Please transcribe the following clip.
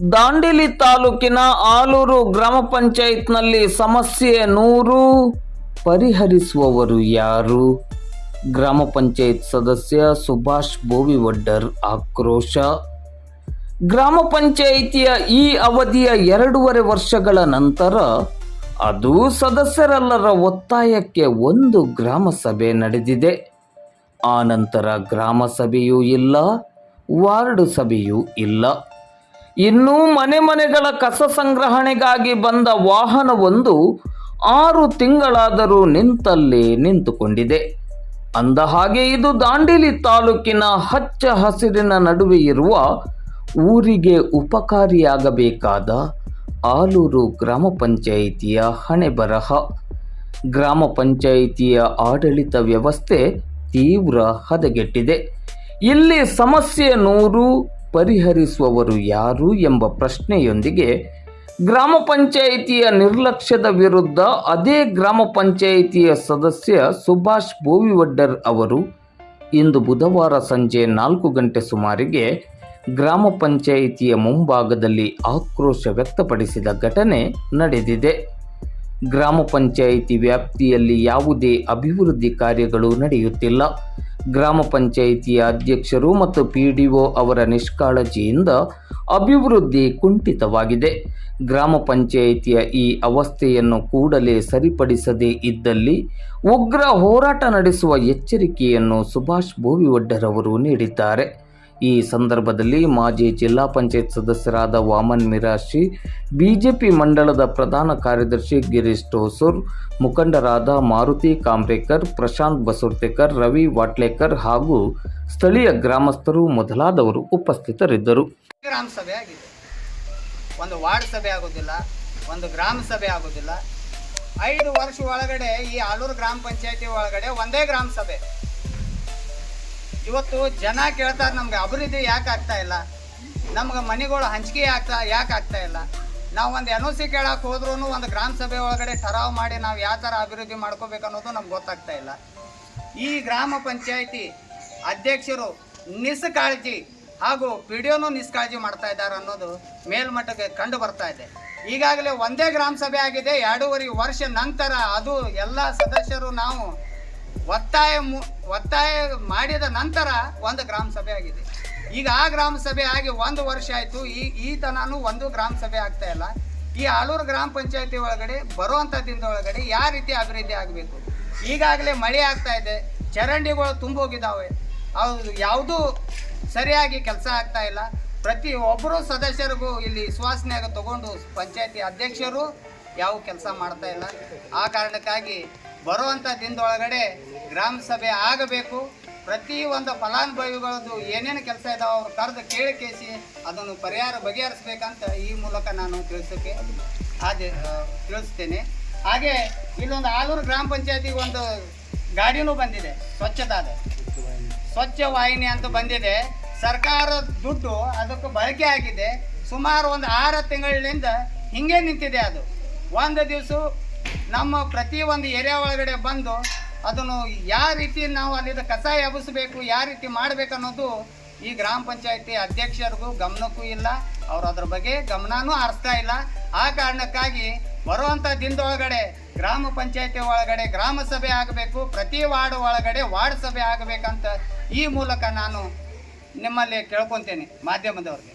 ದಾಂಡೇಲಿ ತಾಲೂಕಿನ ಆಲೂರು ಗ್ರಾಮ ಪಂಚಾಯತ್ನಲ್ಲಿ ಸಮಸ್ಯೆ ನೂರು ಪರಿಹರಿಸುವವರು ಯಾರು? ಗ್ರಾಮ ಪಂಚಾಯತ್ ಸದಸ್ಯ ಸುಭಾಷ್ ಬೋವಿವಡ್ಡರ್ ಆಕ್ರೋಶ. ಗ್ರಾಮ ಪಂಚಾಯಿತಿಯ ಈ ಅವಧಿಯ ಎರಡೂವರೆ ವರ್ಷಗಳ ನಂತರ ಅದು ಸದಸ್ಯರೆಲ್ಲರ ಒತ್ತಾಯಕ್ಕೆ ಒಂದು ಗ್ರಾಮ ಸಭೆ ನಡೆದಿದೆ. ಆ ನಂತರ ಗ್ರಾಮ ಸಭೆಯೂ ಇಲ್ಲ, ವಾರ್ಡ್ ಸಭೆಯೂ ಇಲ್ಲ. ಇನ್ನು ಮನೆ ಮನೆಗಳ ಕಸ ಸಂಗ್ರಹಣೆಗಾಗಿ ಬಂದ ವಾಹನವೊಂದು ಆರು ತಿಂಗಳಾದರೂ ನಿಂತಲ್ಲೇ ನಿಂತುಕೊಂಡಿದೆ. ಅಂದ ಹಾಗೆ ಇದು ದಾಂಡೇಲಿ ತಾಲೂಕಿನ ಹಚ್ಚ ಹಸಿರಿನ ನಡುವೆ ಇರುವ ಊರಿಗೆ ಉಪಕಾರಿಯಾಗಬೇಕಾದ ಆಲೂರು ಗ್ರಾಮ ಪಂಚಾಯಿತಿಯ ಹಣೆಬರಹ ಗ್ರಾಮ ಪಂಚಾಯಿತಿಯ ಆಡಳಿತ ವ್ಯವಸ್ಥೆ ತೀವ್ರ ಹದಗೆಟ್ಟಿದೆ. ಇಲ್ಲಿ ಸಮಸ್ಯೆ ನೂರು ಪರಿಹರಿಸುವವರು ಯಾರು ಎಂಬ ಪ್ರಶ್ನೆಯೊಂದಿಗೆ ಗ್ರಾಮ ಪಂಚಾಯಿತಿಯ ನಿರ್ಲಕ್ಷ್ಯದ ವಿರುದ್ಧ ಅದೇ ಗ್ರಾಮ ಪಂಚಾಯಿತಿಯ ಸದಸ್ಯ ಸುಭಾಷ್ ಬೋವಿವಡ್ಡರ್ ಅವರು ಇಂದು ಬುಧವಾರ ಸಂಜೆ ನಾಲ್ಕು ಗಂಟೆ ಸುಮಾರಿಗೆ ಗ್ರಾಮ ಪಂಚಾಯಿತಿಯ ಮುಂಭಾಗದಲ್ಲಿ ಆಕ್ರೋಶ ವ್ಯಕ್ತಪಡಿಸಿದ ಘಟನೆ ನಡೆದಿದೆ. ಗ್ರಾಮ ಪಂಚಾಯಿತಿ ವ್ಯಾಪ್ತಿಯಲ್ಲಿ ಯಾವುದೇ ಅಭಿವೃದ್ಧಿ ಕಾರ್ಯಗಳು ನಡೆಯುತ್ತಿಲ್ಲ. ಗ್ರಾಮ ಪಂಚಾಯಿತಿಯ ಅಧ್ಯಕ್ಷರು ಮತ್ತು ಪಿ ಡಿ ಒ ಅವರ ನಿಷ್ಕಾಳಜಿಯಿಂದ ಅಭಿವೃದ್ಧಿ ಕುಂಠಿತವಾಗಿದೆ. ಗ್ರಾಮ ಪಂಚಾಯಿತಿಯ ಈ ಅವಸ್ಥೆಯನ್ನು ಕೂಡಲೇ ಸರಿಪಡಿಸದೇ ಇದ್ದಲ್ಲಿ ಉಗ್ರ ಹೋರಾಟ ನಡೆಸುವ ಎಚ್ಚರಿಕೆಯನ್ನು ಸುಭಾಷ್ ಭೋವಿವಡ್ಡರವರು ಅವರು ನೀಡಿದ್ದಾರೆ. ಈ ಸಂದರ್ಭದಲ್ಲಿ ಮಾಜಿ ಜಿಲ್ಲಾ ಪಂಚಾಯತ್ ಸದಸ್ಯರಾದ ವಾಮನ್ ಮಿರಾಶಿ, ಬಿಜೆಪಿ ಮಂಡಳದ ಪ್ರಧಾನ ಕಾರ್ಯದರ್ಶಿ ಗಿರೀಶ್ ಟೋಸೂರ್ ಮುಖಂಡರಾದ ಮಾರುತಿ ಕಾಂಬ್ರೇಕರ್, ಪ್ರಶಾಂತ್ ಬಸುರ್ತೆಕರ್ ರವಿ ವಾಟ್ಲೇಕರ್ ಹಾಗೂ ಸ್ಥಳೀಯ ಗ್ರಾಮಸ್ಥರು ಮೊದಲಾದವರು ಉಪಸ್ಥಿತರಿದ್ದರು. ಗ್ರಾಮ ಸಭೆ ಆಗಿದೆ. ಒಂದು ವಾರ್ಡ್ ಸಭೆ ಆಗೋದಿಲ್ಲ, ಒಂದು ಗ್ರಾಮ ಸಭೆ ಆಗೋದಿಲ್ಲ. ಐದು ವರ್ಷ ಒಳಗಡೆ ಈ ಆಲೂರು ಗ್ರಾಮ ಪಂಚಾಯತಿ ಒಳಗಡೆ ಒಂದೇ ಗ್ರಾಮ ಸಭೆ. ಇವತ್ತು ಜನ ಕೇಳ್ತಾರೆ ನಮ್ಗೆ ಅಭಿವೃದ್ಧಿ ಯಾಕೆ ಆಗ್ತಾ ಇಲ್ಲ? ನಮ್ಗೆ ಮನೆಗಳು ಹಂಚಿಕೆ ಆಗ್ತಾ ಯಾಕೆ ಆಗ್ತಾ ಇಲ್ಲ? ನಾವು ಒಂದು ಎನ್ ಒ ಸಿ ಕೇಳಕ್ಕೆ ಹೋದ್ರೂ ಒಂದು ಗ್ರಾಮ ಸಭೆ ಒಳಗಡೆ ಠರಾವ್ ಮಾಡಿ ನಾವು ಯಾವ ಥರ ಅಭಿವೃದ್ಧಿ ಮಾಡ್ಕೋಬೇಕು ಅನ್ನೋದು ನಮ್ಗೆ ಗೊತ್ತಾಗ್ತಾ ಇಲ್ಲ. ಈ ಗ್ರಾಮ ಪಂಚಾಯಿತಿ ಅಧ್ಯಕ್ಷರು ನಿಸ್ಕಾಳಜಿ ಹಾಗೂ ಪಿ ಡಿ ಒನು ನಿಸ್ಕಾಳಜಿ ಮಾಡ್ತಾ ಇದ್ದಾರೆ ಅನ್ನೋದು ಮೇಲ್ಮಟ್ಟಕ್ಕೆ ಕಂಡು ಬರ್ತಾ ಇದೆ. ಈಗಾಗಲೇ ಒಂದೇ ಗ್ರಾಮ ಸಭೆ ಆಗಿದೆ, ಎರಡೂವರೆ ವರ್ಷ ನಂತರ ಅದು ಎಲ್ಲ ಸದಸ್ಯರು ನಾವು ಒತ್ತಾಯ ಒತ್ತಾಯ ಮಾಡಿದ ನಂತರ ಒಂದು ಗ್ರಾಮ ಸಭೆ ಆಗಿದೆ. ಈಗ ಆ ಗ್ರಾಮ ಸಭೆ ಆಗಿ ಒಂದು ವರ್ಷ ಆಯಿತು. ಈ ಈ ತನೂ ಒಂದು ಗ್ರಾಮ ಸಭೆ ಆಗ್ತಾ ಇಲ್ಲ. ಈ ಆಲೂರು ಗ್ರಾಮ ಪಂಚಾಯತಿ ಒಳಗಡೆ ಬರುವಂಥ ದಿನದ ಒಳಗಡೆ ಯಾವ ರೀತಿ ಅಭಿವೃದ್ಧಿ ಆಗಬೇಕು? ಈಗಾಗಲೇ ಮಳೆ ಆಗ್ತಾ ಇದೆ. ಚರಂಡಿಗಳು ತುಂಬೋಗಿದ್ದಾವೆ ಅವು ಯಾವುದೂ ಸರಿಯಾಗಿ ಕೆಲಸ ಆಗ್ತಾ ಇಲ್ಲ. ಪ್ರತಿ ಒಬ್ಬರು ಸದಸ್ಯರಿಗೂ ಇಲ್ಲಿ ಸುವಾಸನೆಯಾಗ ತಗೊಂಡು ಪಂಚಾಯತಿ ಅಧ್ಯಕ್ಷರು ಯಾವ ಕೆಲಸ ಮಾಡ್ತಾ ಇಲ್ಲ. ಆ ಕಾರಣಕ್ಕಾಗಿ ಬರುವಂಥ ದಿನದೊಳಗಡೆ ಗ್ರಾಮ ಸಭೆ ಆಗಬೇಕು. ಪ್ರತಿ ಒಂದು ಫಲಾನುಭವಿಗಳದ್ದು ಏನೇನು ಕೆಲಸ ಇದಾವೆ ಅವ್ರು ಕರೆದು ಕೇಳಿ ಕೇಸಿ ಅದನ್ನು ಪರಿಹಾರ ಬಗೆಹರಿಸ್ಬೇಕಂತ ಈ ಮೂಲಕ ನಾನು ತಿಳಿಸೋಕ್ಕೆ ಆದ ತಿಳಿಸ್ತೇನೆ. ಹಾಗೆ ಇಲ್ಲೊಂದು ಆಲೂರು ಗ್ರಾಮ ಪಂಚಾಯತಿಗೆ ಒಂದು ಗಾಡಿನೂ ಬಂದಿದೆ, ಸ್ವಚ್ಛತಾದ. ಸ್ವಚ್ಛ ವಾಹಿನಿ ಅಂತ ಬಂದಿದೆ. ಸರ್ಕಾರದ ದುಡ್ಡು ಅದಕ್ಕೆ ಬಳಕೆ ಆಗಿದೆ. ಸುಮಾರು ಒಂದು ಆರು ತಿಂಗಳಿನಿಂದ ಹಿಂಗೆ ನಿಂತಿದೆ ಅದು. ಒಂದು ದಿವಸ ನಮ್ಮ ಪ್ರತಿ ಒಂದು ಏರಿಯಾ ಒಳಗಡೆ ಬಂದು ಅದನ್ನು ಯಾವ ರೀತಿ ನಾವು ಅಲ್ಲಿಂದ ಕಸ ಎಬ್ಬಿಸ್ಬೇಕು, ಯಾವ ರೀತಿ ಮಾಡಬೇಕು ಅನ್ನೋದು ಈ ಗ್ರಾಮ ಪಂಚಾಯತಿ ಅಧ್ಯಕ್ಷರಿಗೂ ಗಮನಕ್ಕೂ ಇಲ್ಲ. ಅವರು ಅದ್ರ ಬಗ್ಗೆ ಗಮನನೂ ಹರಿಸ್ತಾ ಇಲ್ಲ. ಆ ಕಾರಣಕ್ಕಾಗಿ ಬರುವಂಥ ದಿನದೊಳಗಡೆ ಗ್ರಾಮ ಪಂಚಾಯತಿ ಒಳಗಡೆ ಗ್ರಾಮ ಸಭೆ ಆಗಬೇಕು, ಪ್ರತಿ ವಾರ್ಡ್ ಒಳಗಡೆ ವಾರ್ಡ್ ಸಭೆ ಆಗಬೇಕಂತ ಈ ಮೂಲಕ ನಾನು ನಿಮ್ಮಲ್ಲಿ ಕೇಳ್ಕೊತೇನೆ ಮಾಧ್ಯಮದವ್ರಿಗೆ.